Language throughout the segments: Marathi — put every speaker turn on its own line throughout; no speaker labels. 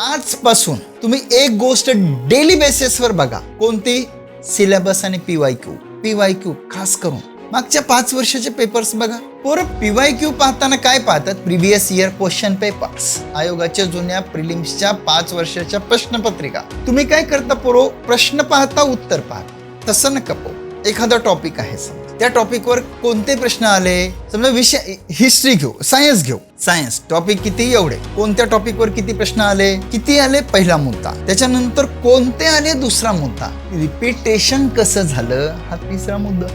आजपासून तुम्ही एक गोष्ट डेली बेसिसवर बघा. कोणती? सिलेबस आणि पीवाय क्यू पीवाय क्यू खास करून. मागच्या पाच वर्षाचे पेपर्स बघा. पोरं पीवाय क्यू पाहताना काय पाहतात? प्रिव्हियस इयर क्वेश्चन पेपर्स आयोगाच्या जुन्या प्रिलिम्सच्या पाच वर्षाच्या प्रश्नपत्रिका. तुम्ही काय करता पोरो? प्रश्न पाहता उत्तर पाहता. तसं नका पाहू. एखादा टॉपिक आहे समजा. त्या टॉपिकवर कोणते प्रश्न आले? समजा विषय हिस्ट्री घेऊ सायन्स घेऊ. सायन्स टॉपिक किती एवढे? कोणत्या टॉपिकवर किती प्रश्न आले? किती आले? पहिला मुद्दा. त्याच्यानंतर कोणते आले? दुसरा मुद्दा. रिपिटेशन कसं झालं? हा तिसरा मुद्दा.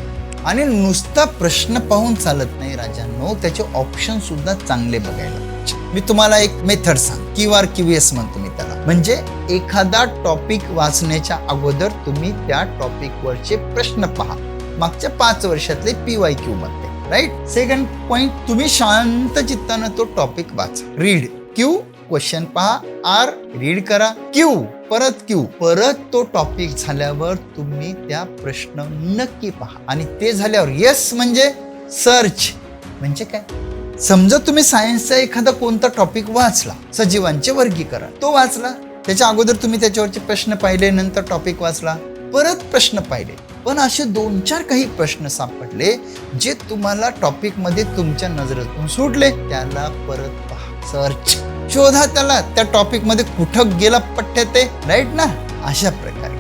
आणि नुसता प्रश्न पाहून चालत नाही राजांनो. त्याचे ऑप्शन सुद्धा चांगले बघायला. मी तुम्हाला एक मेथड सांग. क्यू आर क्यू एस म्हणतो मी त्याला. म्हणजे एखादा टॉपिक वाचण्याच्या अगोदर तुम्ही त्या टॉपिक वरचे प्रश्न पहा. मागच्या पाच वर्षातले पी वाय क्यू मध्ये राईट सेकंड पॉइंट तुम्ही शांत चित्तानं तो टॉपिक वाचा. रीड क्यू क्वेश्चन पहा. आर रीड करा. क्यू परत क्यू परत तो टॉपिक झाल्यावर तुम्ही त्या प्रश्न नक्की पहा. आणि ते झाल्यावर येस म्हणजे सर्च म्हणजे काय? समजा तुम्ही सायन्सचा एखादा कोणता टॉपिक वाचला सजीवांचे वर्गीकरण तो वाचला. त्याच्या अगोदर तुम्ही त्याच्यावरचे प्रश्न पाहिले नंतर टॉपिक वाचला. परत प्रश्न पाहिले. पण असे दोन चार काही प्रश्न सापडले जे तुम्हाला टॉपिकमध्ये तुमच्या नजरेतून सुटले त्याला परत पहा. सर्च शोधा त्याला. त्या टॉपिकमध्ये कुठं गेला पठ्य ते राईट ना? अशा प्रकारे.